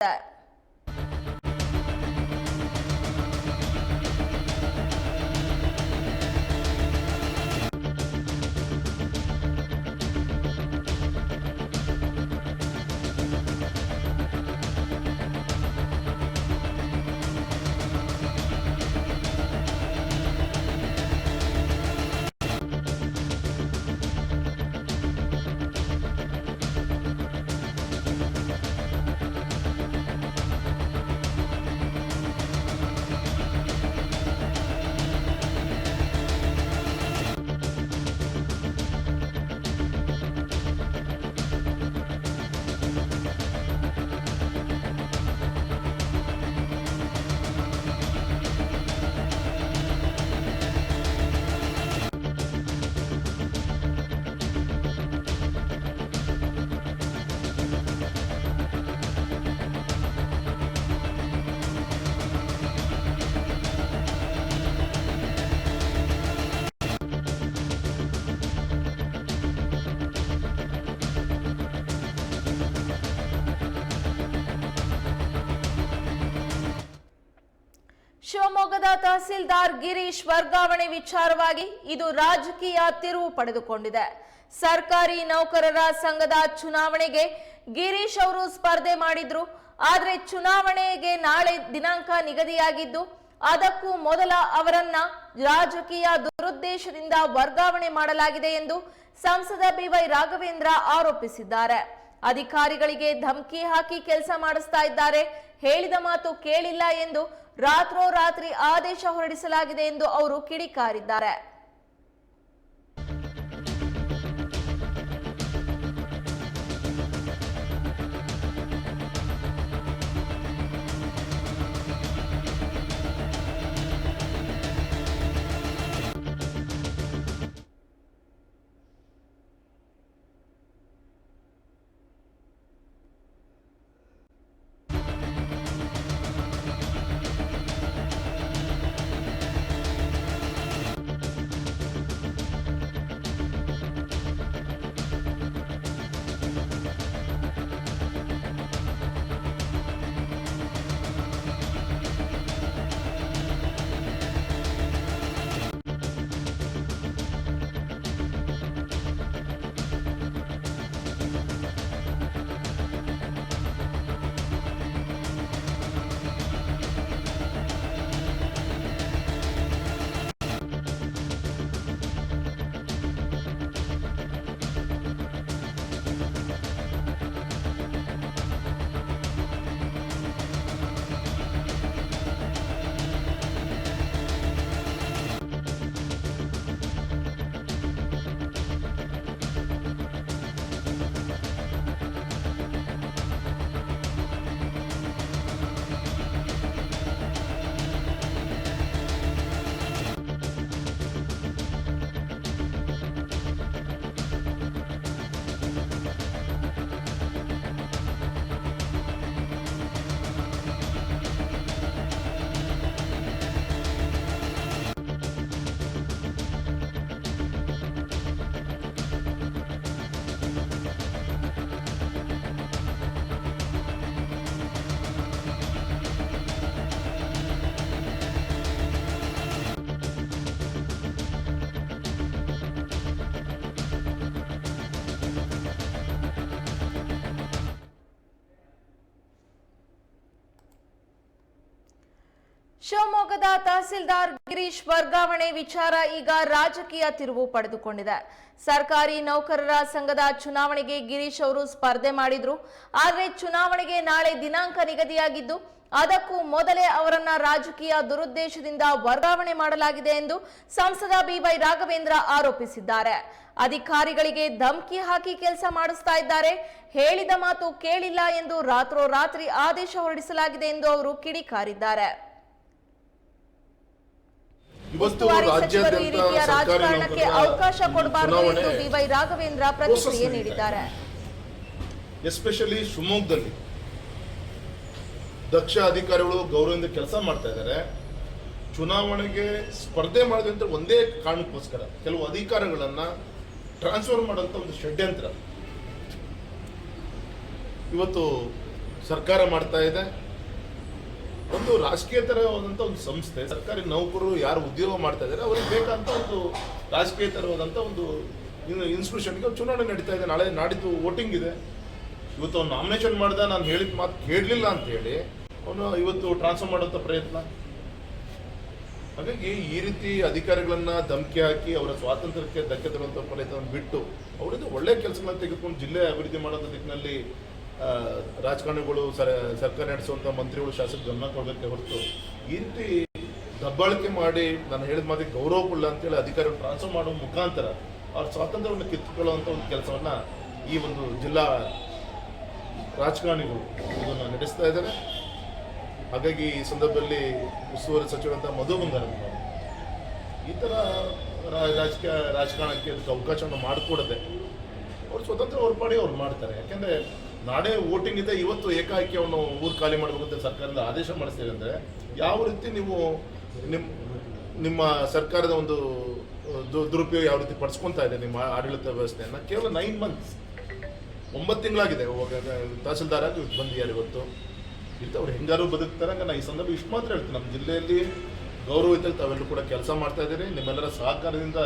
that ಶಿವಮೊಗ್ಗದ ತಹಸೀಲ್ದಾರ್ ಗಿರೀಶ್ ವರ್ಗಾವಣೆ ವಿಚಾರವಾಗಿ ಇದು ರಾಜಕೀಯ ತಿರುವು ಪಡೆದುಕೊಂಡಿದೆ. ಸರ್ಕಾರಿ ನೌಕರರ ಸಂಘದ ಚುನಾವಣೆಗೆ ಗಿರೀಶ್ ಅವರು ಸ್ಪರ್ಧೆ ಮಾಡಿದ್ರು. ಆದರೆ ಚುನಾವಣೆಗೆ ನಾಳೆ ದಿನಾಂಕ ನಿಗದಿಯಾಗಿದ್ದು, ಅದಕ್ಕೂ ಮೊದಲ ಅವರನ್ನ ರಾಜಕೀಯ ದುರುದ್ದೇಶದಿಂದ ವರ್ಗಾವಣೆ ಮಾಡಲಾಗಿದೆ ಎಂದು ಸಂಸದ ಬಿವೈ ರಾಘವೇಂದ್ರ ಆರೋಪಿಸಿದ್ದಾರೆ. ಅಧಿಕಾರಿಗಳಿಗೆ ಧಮಕಿ ಹಾಕಿ ಕೆಲಸ ಮಾಡಿಸ್ತಾ ಇದ್ದಾರೆ. ಹೇಳಿದ ಮಾತು ಕೇಳಿಲ್ಲ ಎಂದು ರಾತ್ರೋರಾತ್ರಿ ಆದೇಶ ಹೊರಡಿಸಲಾಗಿದೆ ಎಂದು ಅವರು ಕಿಡಿಕಾರಿದ್ದಾರೆ. ಶಿವಮೊಗ್ಗದ ತಹಸೀಲ್ದಾರ್ ಗಿರೀಶ್ ವರ್ಗಾವಣೆ ವಿಚಾರ ಈಗ ರಾಜಕೀಯ ತಿರುವು ಪಡೆದುಕೊಂಡಿದೆ. ಸರ್ಕಾರಿ ನೌಕರರ ಸಂಘದ ಚುನಾವಣೆಗೆ ಗಿರೀಶ್ ಅವರು ಸ್ಪರ್ಧೆ ಮಾಡಿದ್ರು. ಆದರೆ ಚುನಾವಣೆಗೆ ನಾಳೆ ದಿನಾಂಕ ನಿಗದಿಯಾಗಿದ್ದು, ಅದಕ್ಕೂ ಮೊದಲೇ ಅವರನ್ನ ರಾಜಕೀಯ ದುರುದ್ದೇಶದಿಂದ ವರ್ಗಾವಣೆ ಮಾಡಲಾಗಿದೆ ಎಂದು ಸಂಸದ ಬಿವೈ ರಾಘವೇಂದ್ರ ಆರೋಪಿಸಿದ್ದಾರೆ. ಅಧಿಕಾರಿಗಳಿಗೆ ಧಮಕಿ ಹಾಕಿ ಕೆಲಸ ಮಾಡಿಸ್ತಾ ಇದ್ದಾರೆ. ಹೇಳಿದ ಮಾತು ಕೇಳಿಲ್ಲ ಎಂದು ರಾತ್ರೋರಾತ್ರಿ ಆದೇಶ ಹೊರಡಿಸಲಾಗಿದೆ ಎಂದು ಅವರು ಕಿಡಿಕಾರಿದ್ದಾರೆ. ಉಸ್ತುವಾರಿ ಸಚಿವರು ಈ ರೀತಿಯ ರಾಜಕಾರಣಕ್ಕೆ ಅವಕಾಶ ಕೊಡಬಾರದು ಎಂದು ಬಿವೈ ರಾಘವೇಂದ್ರ ಪ್ರತಿಕ್ರಿಯೆ ನೀಡಿದ್ದಾರೆ. ಎಸ್ಪೆಷಲಿ ಶಿವಮೊಗ್ಗದಲ್ಲಿ ದಕ್ಷ ಅಧಿಕಾರಿಗಳು ಗೌರವದಿಂದ ಕೆಲಸ ಮಾಡ್ತಾ ಇದ್ದಾರೆ. ಚುನಾವಣೆಗೆ ಸ್ಪರ್ಧೆ ಮಾಡಿದಂತ ಒಂದೇ ಕಾರಣಕ್ಕೋಸ್ಕರ ಕೆಲವು ಅಧಿಕಾರಗಳನ್ನ ಟ್ರಾನ್ಸ್ಫರ್ ಮಾಡೋಂಥ ಒಂದು ಷಡ್ಯಂತ್ರ. ಇವತ್ತು ಸರ್ಕಾರ ಮಾಡ್ತಾ ಇದೆ. ಒಂದು ರಾಜಕೀಯತರವಾದಂಥ ಒಂದು ಸಂಸ್ಥೆ, ಸರ್ಕಾರಿ ನೌಕರರು ಯಾರು ಉದ್ಯೋಗ ಮಾಡ್ತಾ ಇದ್ದಾರೆ, ಅವರಿಗೆ ಬೇಕಂತ ಒಂದು ರಾಜಕೀಯತರವಾದಂಥ ಒಂದು ಇನ್ಸ್ಟಿಟ್ಯೂಷನ್ಗೆ ಚುನಾವಣೆ ನಡೀತಾ ಇದೆ. ನಾಳೆ ನಾಡಿದ್ದು ವೋಟಿಂಗ್ ಇದೆ. ಇವತ್ತು ಅವ್ನು ನಾಮಿನೇಷನ್ ಮಾಡ್ದ, ನಾನು ಹೇಳಿದ ಮಾತು ಕೇಳಲಿಲ್ಲ ಅಂತ ಹೇಳಿ ಅವನು ಇವತ್ತು ಟ್ರಾನ್ಸ್ಫರ್ ಮಾಡುವಂಥ ಪ್ರಯತ್ನ. ಹಾಗಾಗಿ ಈ ರೀತಿ ಅಧಿಕಾರಿಗಳನ್ನ ಧಮಕಿ ಹಾಕಿ ಅವರ ಸ್ವಾತಂತ್ರ್ಯಕ್ಕೆ ಧಕ್ಕೆ ತರುವಂಥ ಪ್ರಯತ್ನ ಬಿಟ್ಟು ಅವರಿಂದ ಒಳ್ಳೆ ಕೆಲಸಗಳನ್ನ ತೆಗೆದುಕೊಂಡು ಜಿಲ್ಲೆ ಅಭಿವೃದ್ಧಿ ಮಾಡೋದ ದಿಕ್ಕಿನಲ್ಲಿ ರಾಜಕಾರಣಿಗಳು ಸರ, ಸರ್ಕಾರ ನಡೆಸುವಂಥ ಮಂತ್ರಿಗಳು ಶಾಸಕ ಗಮನ ಕೊಡಬೇಕೆ ಹೊರತು ಈ ರೀತಿ ದಬ್ಬಾಳಿಕೆ ಮಾಡಿ ನಾನು ಹೇಳಿದ ಮಾತಿಗೆ ಗೌರವ ಕೊಡಲ್ಲ ಅಂತೇಳಿ ಅಧಿಕಾರಿಗಳು ಟ್ರಾನ್ಸ್ಫರ್ ಮಾಡುವ ಮುಖಾಂತರ ಅವ್ರ ಸ್ವಾತಂತ್ರ್ಯವನ್ನು ಕಿತ್ತುಕೊಳ್ಳುವಂಥ ಒಂದು ಕೆಲಸವನ್ನ ಈ ಒಂದು ಜಿಲ್ಲಾ ರಾಜಕಾರಣಿಗಳು ಇದನ್ನು ನಡೆಸ್ತಾ ಇದ್ದಾರೆ. ಹಾಗಾಗಿ ಈ ಸಂದರ್ಭದಲ್ಲಿ ಉಸ್ತುವಾರಿ ಸಚಿವರಂತ ಮಧು ಬಂಗಾರಪ್ಪ ಈ ಥರ ರಾಜಕೀಯ, ರಾಜಕಾರಣಕ್ಕೆ ಅವಕಾಶವನ್ನು ಮಾಡಿಕೊಡದೆ ಅವ್ರು ಸ್ವತಂತ್ರ ಹೊರಪಾಡಿ ಅವ್ರು ಮಾಡ್ತಾರೆ. ಯಾಕೆಂದ್ರೆ ನಾಳೆ ವೋಟಿಂಗ್ ಇದೆ ಇವತ್ತು ಏಕಾಏಕಿ ಅವನು ಊರು ಖಾಲಿ ಮಾಡಬೇಕಂತ ಸರ್ಕಾರದಿಂದ ಆದೇಶ ಮಾಡಿಸ್ತೀವಿ ಅಂದರೆ ಯಾವ ರೀತಿ ನೀವು ನಿಮ್ಮ ನಿಮ್ಮ ಸರ್ಕಾರದ ಒಂದು ದುರುಪಯೋಗ ಯಾವ ರೀತಿ ಪಡಿಸ್ಕೊತಾ ಇದೆ ನಿಮ್ಮ ಆಡಳಿತ ವ್ಯವಸ್ಥೆಯನ್ನು? ಕೇವಲ ನೈನ್ ಮಂತ್ಸ್ ಒಂಬತ್ತು ತಿಂಗಳಾಗಿದೆ. ತಹಸೀಲ್ದಾರ್ ಆಗಿ ಬಂದಿದ್ದಾರೆ ಇವತ್ತು. ಇಂಥವ್ರು ಹೆಂಗಾರು ಬದುಕ್ತಾರೆ. ನಾನು ಈ ಸಂದರ್ಭ ಇಷ್ಟು ಮಾತ್ರ ಹೇಳ್ತೀನಿ. ನಮ್ಮ ಜಿಲ್ಲೆಯಲ್ಲಿ ಗೌರವಯುತ ತಾವೆಲ್ಲರೂ ಕೂಡ ಕೆಲಸ ಮಾಡ್ತಾ ಇದ್ದೀರಿ. ನಿಮ್ಮೆಲ್ಲರ ಸಹಕಾರದಿಂದ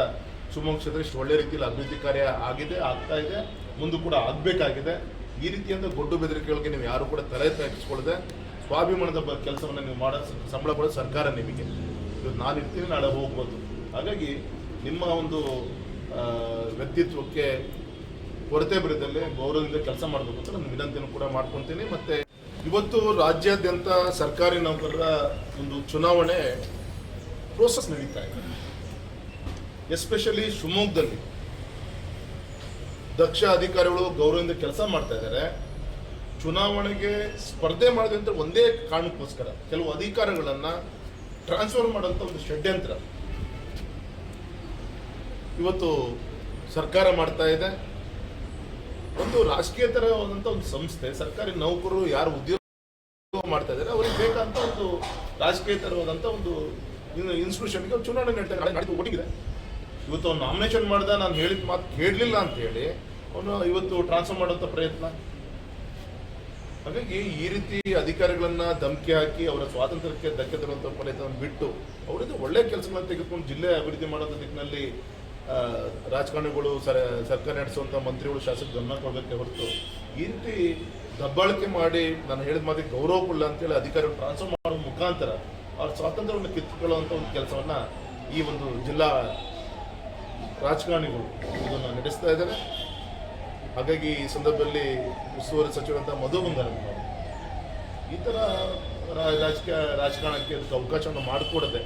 ಶಿವಮೊಗ್ಗ ಕ್ಷೇತ್ರ ಇಷ್ಟು ಒಳ್ಳೆ ರೀತಿಯಲ್ಲಿ ಅಭಿವೃದ್ಧಿ ಕಾರ್ಯ ಆಗಿದೆ, ಆಗ್ತಾ ಇದೆ. ಮುಂದೆ ಕೂಡ ಆಗಬೇಕಾಗಿದೆ. ಈ ರೀತಿಯಿಂದ ದೊಡ್ಡ ಬೆದರಿಕೆಗಳಿಗೆ ನೀವು ಯಾರು ಕೂಡ ತಲೆ ತಗ್ಗಿಸ್ಕೊಳ್ಳದೆ ಸ್ವಾಭಿಮಾನದ ಕೆಲಸವನ್ನು ನೀವು ಮಾಡೋ ಸಂಬಳ ಕೊಡೋದು ಸರ್ಕಾರ ನಿಮಗೆ. ಇವತ್ತು ನಾನು ಇರ್ತೀನಿ, ನಾಳೆ ಹೋಗ್ಬೋದು. ಹಾಗಾಗಿ ನಿಮ್ಮ ಒಂದು ವ್ಯಕ್ತಿತ್ವಕ್ಕೆ ಕೊರತೆ ಬರದಲ್ಲಿ ಗೌರವದಿಂದ ಕೆಲಸ ಮಾಡಬೇಕು ಅಂತ ನಾನು ವಿನಂತಿಯನ್ನು ಕೂಡ ಮಾಡ್ಕೊತೀನಿ ಮತ್ತೆ ಇವತ್ತು ರಾಜ್ಯಾದ್ಯಂತ ಸರ್ಕಾರಿ ನೌಕರರ ಒಂದು ಚುನಾವಣೆ ಪ್ರೋಸೆಸ್ ನಡೀತಾ ಇದೆ. ಎಸ್ಪೆಷಲಿ ಶಿವಮೊಗ್ಗದಲ್ಲಿ. ದಕ್ಷ ಅಧಿಕಾರಿಗಳು ಗೌರವದಿಂದ ಕೆಲಸ ಮಾಡ್ತಾ ಇದ್ದಾರೆ. ಚುನಾವಣೆಗೆ ಸ್ಪರ್ಧೆ ಮಾಡೋದಂತ ಒಂದೇ ಕಾರಣಕ್ಕೋಸ್ಕರ ಕೆಲವು ಅಧಿಕಾರಗಳನ್ನ ಟ್ರಾನ್ಸ್ಫರ್ ಮಾಡೋಂಥ ಒಂದು ಷಡ್ಯಂತ್ರ. ಇವತ್ತು ಸರ್ಕಾರ ಮಾಡ್ತಾ ಇದೆ. ಒಂದು ರಾಜಕೀಯತರವಾದಂಥ ಒಂದು ಸಂಸ್ಥೆ, ಸರ್ಕಾರಿ ನೌಕರರು ಯಾರು ಉದ್ಯೋಗ ಮಾಡ್ತಾ ಇದ್ದಾರೆ, ಅವರಿಗೆ ಬೇಕಂತ ಒಂದು ರಾಜಕೀಯತರವಾದಂಥ ಒಂದು ಇನ್ಸ್ಟಿಟ್ಯೂಷನ್ಗೆ ಚುನಾವಣೆ ನಡೀತಾ ಇದೆ ಇವತ್ತು ಅವ್ನು ನಾಮಿನೇಷನ್ ಮಾಡಿದ, ನಾನು ಹೇಳಿದ ಮಾತು ಕೇಳಲಿಲ್ಲ ಅಂತ ಹೇಳಿ ಅವನು ಇವತ್ತು ಟ್ರಾನ್ಸ್ಫರ್ ಮಾಡುವಂಥ ಪ್ರಯತ್ನ. ಹಾಗಾಗಿ ಈ ರೀತಿ ಅಧಿಕಾರಿಗಳನ್ನ ಧಮಕಿ ಹಾಕಿ ಅವರ ಸ್ವಾತಂತ್ರ್ಯಕ್ಕೆ ಧಕ್ಕೆ ತರುವಂಥ ಪ್ರಯತ್ನವನ್ನು ಬಿಟ್ಟು ಅವರಿಂದ ಒಳ್ಳೆ ಕೆಲಸಗಳನ್ನ ತೆಗೆದುಕೊಂಡು ಜಿಲ್ಲೆ ಅಭಿವೃದ್ಧಿ ಮಾಡೋದ್ರ ದಿಕ್ಕಿನಲ್ಲಿ ರಾಜಕಾರಣಿಗಳು ಸರ್, ಸರ್ಕಾರ ನಡೆಸುವಂಥ ಮಂತ್ರಿಗಳು ಶಾಸಕ ಗಮನ ಕೊಡಬೇಕೆ ಹೊರತು ಈ ರೀತಿ ದಬ್ಬಾಳಿಕೆ ಮಾಡಿ ನಾನು ಹೇಳಿದ ಮಾತಿಗೆ ಗೌರವ ಕೊಡಲ್ಲ ಅಂತೇಳಿ ಅಧಿಕಾರಿಗಳು ಟ್ರಾನ್ಸ್ಫರ್ ಮಾಡುವ ಮುಖಾಂತರ ಅವ್ರ ಸ್ವಾತಂತ್ರ್ಯವನ್ನು ಕಿತ್ತುಕೊಳ್ಳುವಂಥ ಒಂದು ಕೆಲಸವನ್ನ ಈ ಒಂದು ಜಿಲ್ಲಾ ರಾಜಕಾರಣಿಗಳು ಇದನ್ನು ನಡೆಸ್ತಾ ಇದ್ದಾರೆ. ಹಾಗಾಗಿ ಈ ಸಂದರ್ಭದಲ್ಲಿ ಉಸ್ತುವಾರಿ ಸಚಿವರಂತ ಮಧು ಬಂಗಾರಪ್ಪ ಈ ಥರ ರಾಜಕೀಯ, ರಾಜಕಾರಣಕ್ಕೆ ಅವಕಾಶವನ್ನು ಮಾಡಿಕೊಡದೆ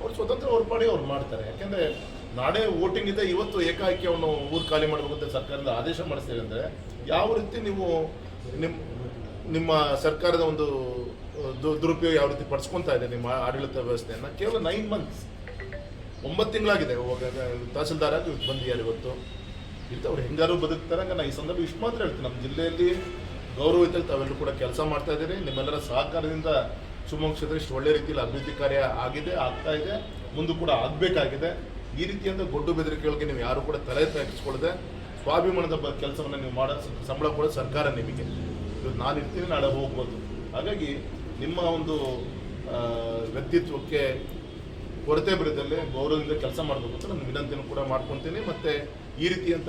ಅವ್ರು ಸ್ವತಂತ್ರ ಹೊರಪಾಡಿ ಅವ್ರು ಮಾಡ್ತಾರೆ. ಯಾಕೆಂದರೆ ನಾಳೆ ವೋಟಿಂಗ್ ಇದೆ, ಇವತ್ತು ಏಕಾಏಕಿ ಅವನು ಊರು ಖಾಲಿ ಮಾಡಬೇಕು ಅಂತ ಸರ್ಕಾರದಿಂದ ಆದೇಶ ಮಾಡಿಸ್ತೀವಿ ಅಂದರೆ ಯಾವ ರೀತಿ ನೀವು ನಿಮ್ಮ ನಿಮ್ಮ ಸರ್ಕಾರದ ಒಂದು, ದುರುಪಯೋಗ ಯಾವ ರೀತಿ ಪಡಿಸ್ಕೊತಾ ಇದೆ ನಿಮ್ಮ ಆಡಳಿತ ವ್ಯವಸ್ಥೆಯನ್ನು ಕೇವಲ ನೈನ್ ಮಂತ್ಸ್ ಒಂಬತ್ತು ತಿಂಗಳಾಗಿದೆ. ತಹಸೀಲ್ದಾರ್ ಆಗಿ ಬಂದಿದ್ದಾರೆ ಇವತ್ತು. ಇಂಥವ್ರು ಹೆಂಗಾರು ಬದುಕ್ತಾರೆ. ನಾನು ಈ ಸಂದರ್ಭ ಇಷ್ಟು ಮಾತ್ರ ಹೇಳ್ತೀನಿ. ನಮ್ಮ ಜಿಲ್ಲೆಯಲ್ಲಿ ಗೌರವಿತ ತಾವೆಲ್ಲರೂ ಕೂಡ ಕೆಲಸ ಮಾಡ್ತಾ ಇದ್ದೀರಿ. ನಿಮ್ಮೆಲ್ಲರ ಸಹಕಾರದಿಂದ ಶಿವಮೊಗ್ಗ ಕ್ಷೇತ್ರ ಇಷ್ಟು ಒಳ್ಳೆ ರೀತಿಯಲ್ಲಿ ಅಭಿವೃದ್ಧಿ ಕಾರ್ಯ ಆಗಿದೆ, ಆಗ್ತಾ ಇದೆ, ಮುಂದೆ ಕೂಡ ಆಗಬೇಕಾಗಿದೆ. ಈ ರೀತಿಯಿಂದ ಗೊಡ್ಡು ಬೆದರಿಕೆಗಳಿಗೆ ನೀವು ಯಾರು ಕೂಡ ತಲೆ ತಗ್ಗಿಸ್ಕೊಳ್ಳದೆ ಸ್ವಾಭಿಮಾನದ ಕೆಲಸವನ್ನು ನೀವು ಮಾಡೋ, ಸಂಬಳ ಕೂಡ ಸರ್ಕಾರ ನಿಮಗೆ. ಇವತ್ತು ನಾನು ಇರ್ತೀನಿ, ನಾಳೆ ಹೋಗ್ಬೋದು. ಹಾಗಾಗಿ ನಿಮ್ಮ ಒಂದು ವ್ಯಕ್ತಿತ್ವಕ್ಕೆ ಕೊರತೆ ಬರದಲ್ಲಿ ಗೌರವದಿಂದ ಕೆಲಸ ಮಾಡಬೇಕು ಅಂತ ನಾನು ವಿನಂತಿಯನ್ನು ಕೂಡ ಮಾಡ್ಕೊತೀನಿ. ಮತ್ತೆ ಈ ರೀತಿಯಂತ